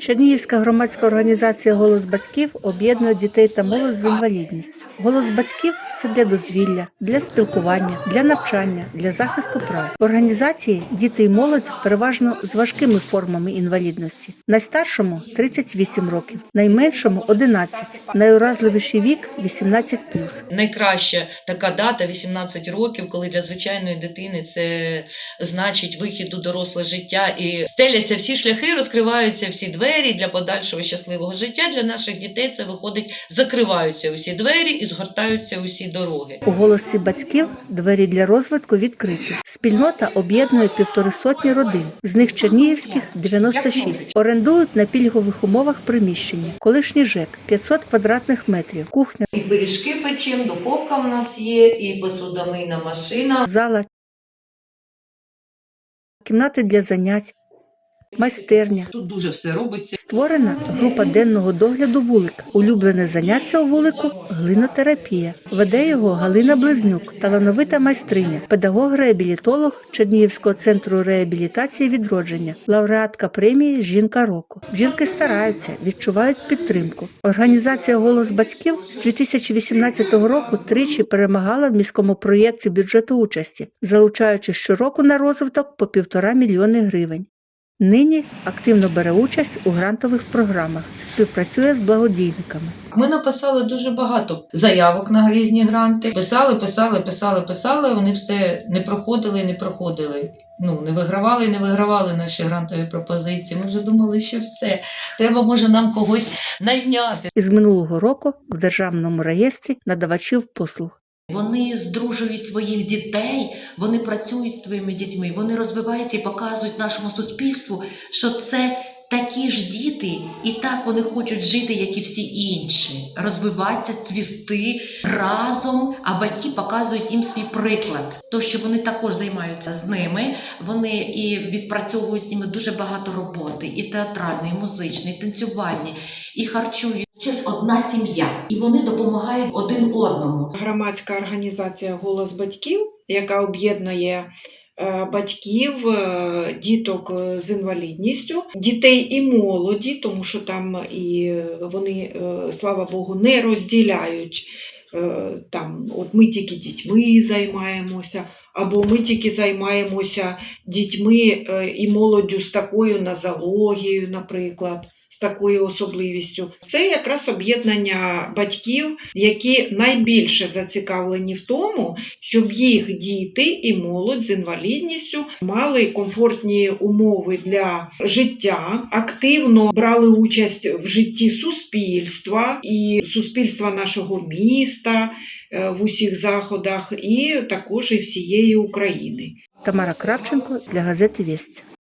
Чернігівська громадська організація Голос батьків об'єднує дітей та молодь з інвалідністю. Голос батьків це для дозвілля, для спілкування, для навчання, для захисту прав. В організації діти і молодь переважно з важкими формами інвалідності. Найстаршому 38 років, найменшому 11, найуразливіший вік 18 Найкраща така дата 18 років, коли для звичайної дитини це значить вихід у доросле життя і стеляться всі шляхи, розкриваються всі двері для подальшого щасливого життя. Для наших дітей це виходить, закриваються усі двері і згортаються усі дороги. У голосі батьків двері для розвитку відкриті. Спільнота об'єднує півтори сотні родин. З них чернігівських 96. Орендують на пільгових умовах приміщення. Колишній ЖЕК 500 квадратних метрів, кухня, І пиріжки печем, духовка в нас є, і посудомийна машина. зала, кімнати для занять, майстерня. Тут дуже все робиться. Створена група денного догляду вулик. Улюблене заняття у вулику глинотерапія. Веде його Галина Близнюк, талановита майстриня, педагог-реабілітолог Чернігівського центру реабілітації відродження, лауреатка премії Жінка року. Жінки стараються, відчувають підтримку. Організація Голос батьків з 2018 року тричі перемагала в міському проєкті бюджету участі, залучаючи щороку на розвиток по півтора мільйони гривень. Нині активно бере участь у грантових програмах, співпрацює з благодійниками. Ми написали дуже багато заявок на різні гранти. Писали, писали, писали, писали. Вони все не проходили, не проходили. Ну не вигравали, і не вигравали наші грантові пропозиції. Ми вже думали, що все. Треба може нам когось найняти. Із минулого року в державному реєстрі надавачів послуг. Вони здружують своїх дітей, вони працюють з твоїми дітьми, вони розвиваються і показують нашому суспільству, що це такі ж діти, і так вони хочуть жити, як і всі інші, розвиватися, цвісти разом. А батьки показують їм свій приклад. То, що вони також займаються з ними, вони і відпрацьовують з ними дуже багато роботи, і театральної, і музичної, і танцювальні, і харчують. Щось одна сім'я, і вони допомагають один одному. громадська організація Голос батьків, яка об'єднує е, батьків, е, діток е, з інвалідністю, дітей і молоді, тому що там і вони, слава Богу, не розділяють. Там, от ми тільки дітьми займаємося, або ми тільки займаємося дітьми і молоддю з такою нозологією, наприклад, з такою особливістю. Це якраз об'єднання батьків, які найбільше зацікавлені в тому, щоб їх діти і молодь з інвалідністю мали комфортні умови для життя, активно брали участь в житті суспільства і суспільства нашого міста е, в усіх заходах, і також і всієї України. Тамара Кравченко для газети Вість.